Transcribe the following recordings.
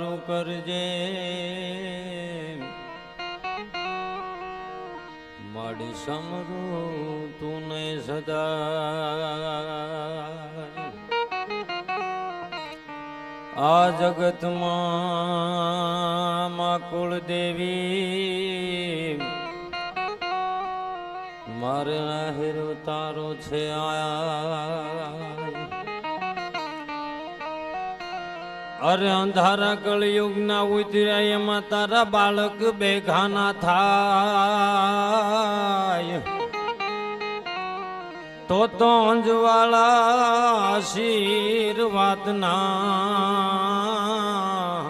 હારું કરજે. માડી સમરું તું ને સદા આ જગતમાં માં કુળદેવી. મારે આહિર તારો છે આયા. અરે અંધારા કળયુગના ઉતર્યા એમાં તારા બાળક બેઘાના થાય. તો તો અંજવાળા આશીર્વાદના.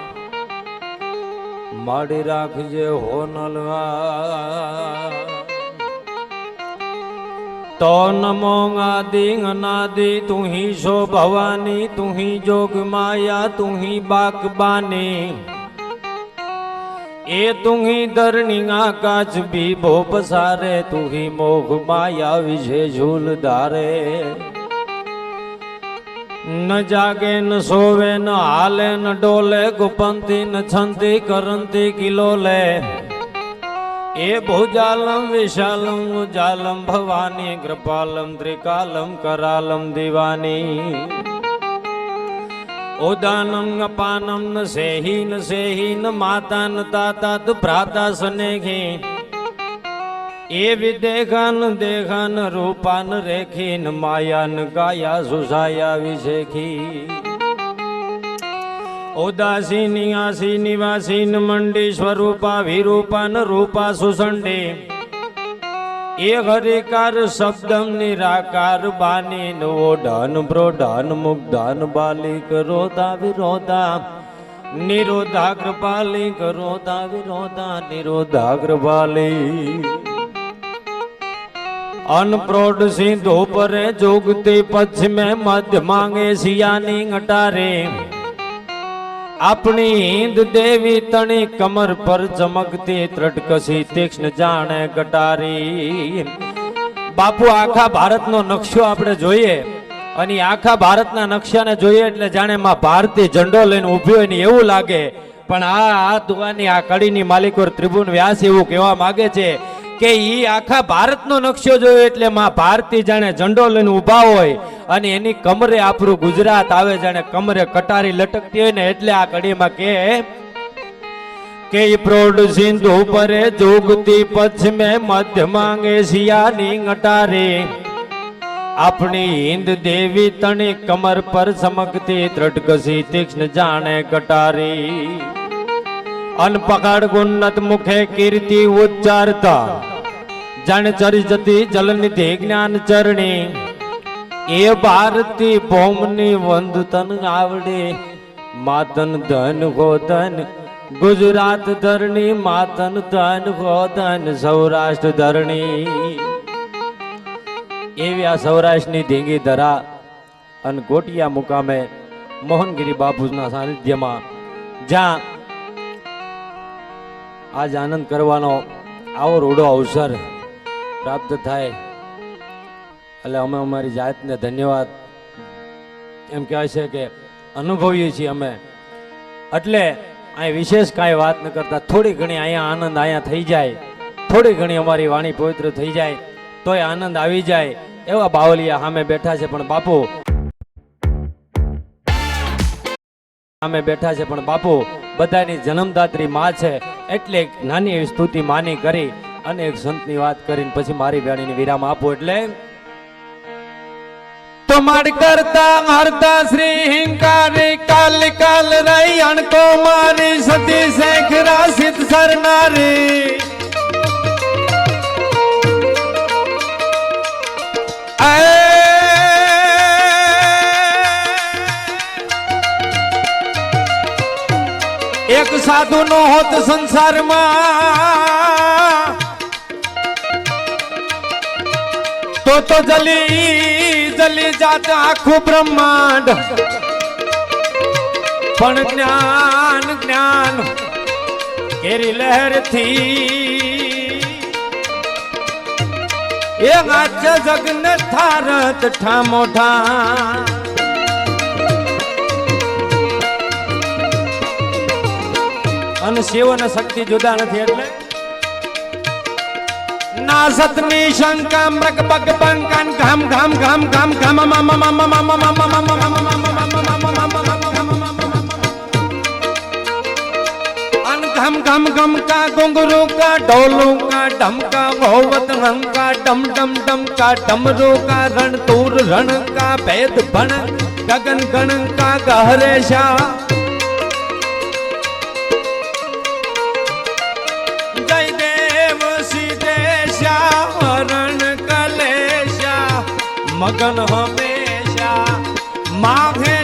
માડી રાખજે હોનલવા તો નમો આદિ અનાદિ તુહી શો ભવાની, તુહી જોગ માયા, તુહી બાકબાની એ તુહી ધરણી આકાશ બી ભો પસારે તુહી મોઘ માયા વિશે ઝૂલ ધારે. ન જાગે, ન સોવે, ન હાલે, ન ડોલે, ગુપંતી, ન છંતી, કરંતી કિલો લે એ ભુજાલમ વિશાલમ, ઉજાલમ ભવાની કૃપાલમ ત્રિકાલમ, કરાલમ, દિવાની. ઉદાનમ, અપાનમ, ન સેહી ન સેહી, ન માતા, ન તાતા તુ ભ્રાતા સ્નેહી એ વિદેખાન દેખાન રૂપાન રેખીન માયાન ગાયા સુસાયા વિશેખી. ઉદાસીની આસી નિવાસીન, મંડી, સ્વરૂપા, વિરૂપાન, રૂપા, સુસંડી. એ હરિકાર, શબ્દમ નિરાકાર બાની ઓઢન બ્રોઢન મુગ્ધન, બાલિક, રોધા, વિરોધા. નિરોધાગ્ર બાલિક કરોધા વિરોધા નિરોધાગ્ર કૃપાલી અનપ્રોઢ સિંધુ પરે જોગતી પશ્ચિમે મધ્ય માંગે સિયાની અટારે. આપણી હિંદ દેવી તણી કમર પર ચમકતી ત્રટકસી તીક્ષ્ણ જાણે ગટારી. બાપુ, આખા ભારતનો નકશો આપણે જોઈએ. અને આખા ભારતના નકશાને જોઈએ એટલે જાણે માં ભારતીય ઝંડો લઈને ઊભી હોય ને એવું લાગે. પણ આ આ દુવાની આ કડીની માલિકો ત્રિભુવન વ્યાસ એવું કહેવા માગે છે કે ઈ આખા ભારતનો નકશો જોયો એટલે માં ભારતી જાણે ઝંડો લઈને ઊભા હોય. અને એની કમરે આપણું ગુજરાત આવે જાણે કમરે કટારી લટકતી હોય ને એટલે આ કડીમાં કે કે પ્રોડ સિંધુ પરે જોગતી પશ્ચિમે મધ્ય માંગે શિયાની અટારે. આપણી હિન્દ દેવી તણી કમર પર સમકતી ત્રટકસી તીક્ષ્ણ જાણે કટારી. અનપકડ ગુન્નત મુખે કીર્તિ ઉચ્ચારતા. જાણે ચરી જતી જલનિધિ જ્ઞાન ચરણી. એ ભારતી ભૌમની વંદતન આવડે. માતન ધન ગોધન, ગુજરાત ધરણી માતન ધન ગોધન, સૌરાષ્ટ્ર ધરણી. એવી આ સૌરાષ્ટ્રની ધીંગી ધરા અને ગોટિયા મુકામે મોહનગીરી બાપુના સાનિધ્યમાં જ્યાં આજ આનંદ કરવાનો આવો રૂડો અવસર પ્રાપ્ત થાય. એટલે અમે અમારી જાતને ધન્યવાદ. એમ કહેવાય છે કે અનુભવીએ છીએ અમે. એટલે અહીં વિશેષ કાંઈ વાત ન કરતા, થોડી ઘણી અહીંયા આનંદ અહીંયા થઈ જાય. થોડી ઘણી અમારી વાણી પવિત્ર થઈ જાય, તોય આનંદ આવી જાય એવા બાવલિયા સામે બેઠા છે. પણ બાપુ, સામે બેઠા છે. પણ બાપુ, બધાની જન્મદાત્રી માં છે. એટલે એક નાની એવી સ્તુતિ માની કરી અને એક સંતની વાત કરીને પછી મારી બેણીને વિરામ આપો. એટલે તો માડ કરતા હરતા શ્રી હિંકારી કાલ કાલ રહી અણકો મારી સતી શેખ રાશિદ સરનારી. એક સાધુ નો હોત સંસારમાં તો તો જલી જલી જાત આખું બ્રહ્માંડ. પણ જ્ઞાન જ્ઞાન કેરી લહેરથી એ આજ જગન થારત ઠામો અને શિવ શક્તિ જુદા નથી એટલે विरासत में शंका मृग पग पंकन घम घम घम घम घम मम मम मम मम मम मम मम घम घम घम का घुंगरों का डोलों का डम का भोवत रंग का डम डम डम का डमरों का रण तूर रण का भेद बन गगन गण का गहरे शाह મગન હમેશા માઘે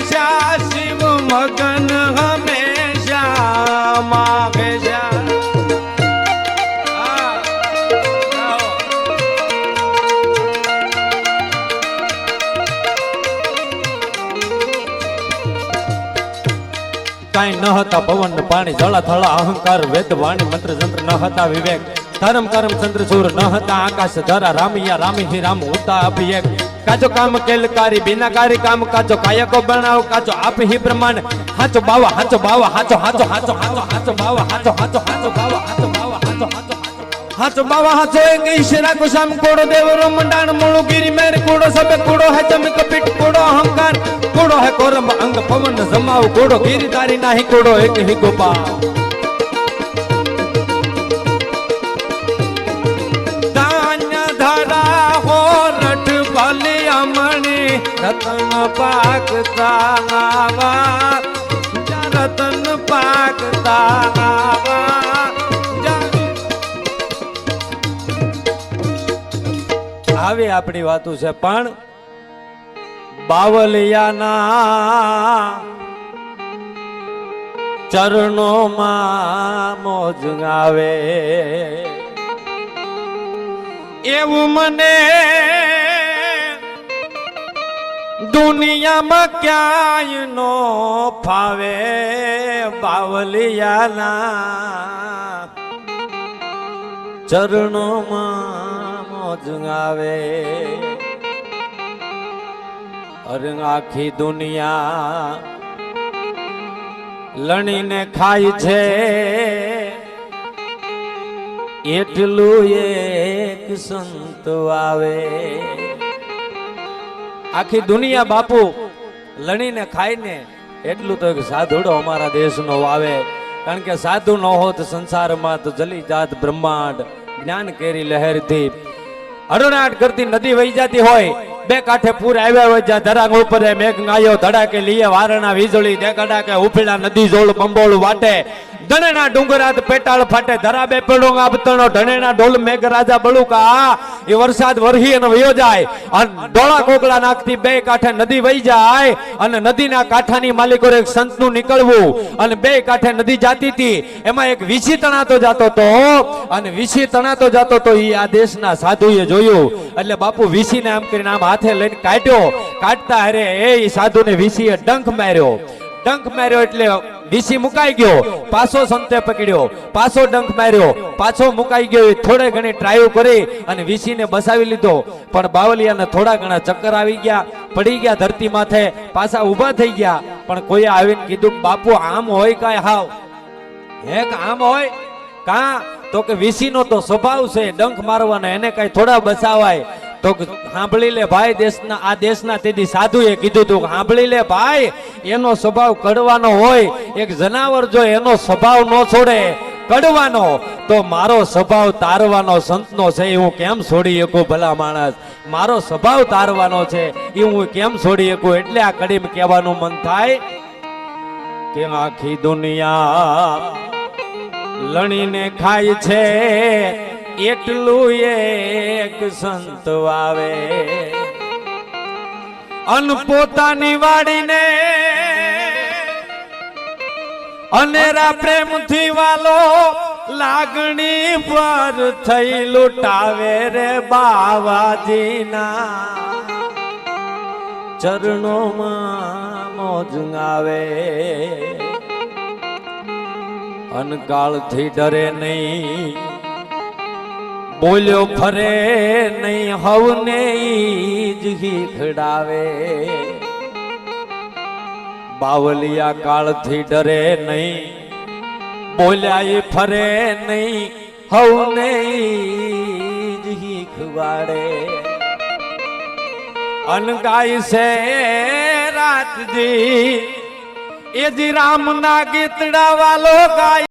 શિવ મગન હમેશા માઘે શ્યા કાંઈ ન હતા પવન પાણી, જળા થળા, અહંકાર, વેદ, વાણી, મંત્ર, જંત્ર ન હતા વિવેક. ધર્મ, કરમ, ચંદ્ર, સૂર ન હતા આકાશ ધરા રામિયા રામી રામ ઉતા અભિયક કાચો કામ કેલકારી બિનાકારી કામ કાચો કાયકો બનાવ કાચો આપ હિ બ્રહ્માંડ હાચો બાવા હાચો બાવા હાચો હાચો હાચો હાચો હાચો બાવા હાચો હાચો હાચો બાવા હાચો બાવા હાચો હાચો હાચો બાવા હાચો એક ઈશ્વરા કો શામ કોડો દેવરો મંડાણ મૂળો ગીરી મેર કોડો સબે કોડો હે ચમક પીઠ કોડો અહંકાર કોડો હે કોરમ અંગ પવન જમાવ કોડો ગીરીધારી નાહી કોડો એક હી ગોપાલ રતન પાકતા આવા રતન પાકતા આવા આવી આપણી વાતો છે, પણ બાવલિયાના ચરણોમાં મોજ આવે એવું મને દુનિયામાં ક્યાંય નો ફાવે બાવલિયાના ચરણોમાં મોજ આવે અરે આખી દુનિયા લણીને ખાય છે. એટલું એક સંત આવે. આખી દુનિયા બાપુ લણીને ખાઈને એટલું તો સાધુડો અમારા દેશનો વાવે. કારણ કે સાધુ ન હોત સંસારમાં તો જલી જાત બ્રહ્માંડ જ્ઞાન કેરી લહેરથી હરણાટ કરતી નદી વહી જતી હોય. બે કાંઠે પૂર આવ્યા હોય જ્યાં ધરાંગ ઉપર મેઘ નાયો ધડાકે લીએ વારણા વીજળી દે કડાકે ઉફેડા નદી જોળ બંબોળ વાટે. ધણેના ડુંગરાત પેટાળ ફાટે. ધરા બે પેડો આપતણો ધણેના ઢોલ મેઘ રાજા બળુકા. એ વરસાદ વરહી અને વયો જાય. અને ડોળા કોકડા નાખતી બે કાંઠે નદી વહી જાય અને નદીના કાંઠાની માલિકો એક સંતનું નીકળવું. અને બે કાંઠે નદી જાતી હતી. એમાં એક વિછી તણાતો જાતો તો અને વિછી તણાતો જાતો તો એ આ દેશના સાધુએ જોયું. એટલે બાપુ વિસીને આમ કરીને આમ હાથે લઈને કાઢ્યો. કાઢતા અરે એ સાધુને વિસીએ ડંખ માર્યો. ડંખ માર્યો એટલે વીસી મુકાઈ ગયો. પાછો સંતે પકડ્યો. પાછો ડંખ માર્યો. પાછો મુકાઈ ગયો. થોડે ઘણી ટ્રાયો કરી અને વીસીને બસાવી લીધો. પણ બાવલિયાને થોડા ઘણા ચક્કર આવી ગયા. પડી ગયા ધરતી માથે. પાછા ઊભા થઈ ગયા. પણ કોઈએ આવીને કીધું, બાપુ, આમ હોય કાંઈ હાવ? હેક આમ હોય? કા? તો કે વીસીનો તો સ્વભાવ છે. ડંખ મારવાનો એને કઈ થોડા બસાવાય. તો સાંભળી લે ભાઈ દેશના આ દેશના તેથી સાધુએ કીધું તું સાંભળી લે ભાઈ, એનો સ્વભાવ કડવાનો હોય. એક જનાવર જો એનો સ્વભાવ ન છોડે, કડવાનો, તો મારો સ્વભાવ તારવાનો સંતનો છે. એ હું કેમ છોડી શકું ભલા માણસ? મારો સ્વભાવ તારવાનો છે. એ હું કેમ છોડી શકું? એટલે આ કડીમ કહેવાનું મન થાય કે આખી દુનિયા લણીને ખાય છે. એટલું એક સંત વાવે. અન પોતાની વાડીને અનેરા પ્રેમથી વાલો લાગણી પર થઈ લૂંટાવે રે બાવાજીના. ચરણોમાં મોજ આવે અનકાળથી ડરે નહીં. બોલ્યો, ફરે નહીં, હવને જ ખીખડાવે બાવલિયા કાળથી ડરે નહીં. બોલ્યા, એ ફરે નહીં, હવને જ ખવાડે. અનગાય છે રાતજી. એ જી રામ ના ગીતડા વાલો ગાય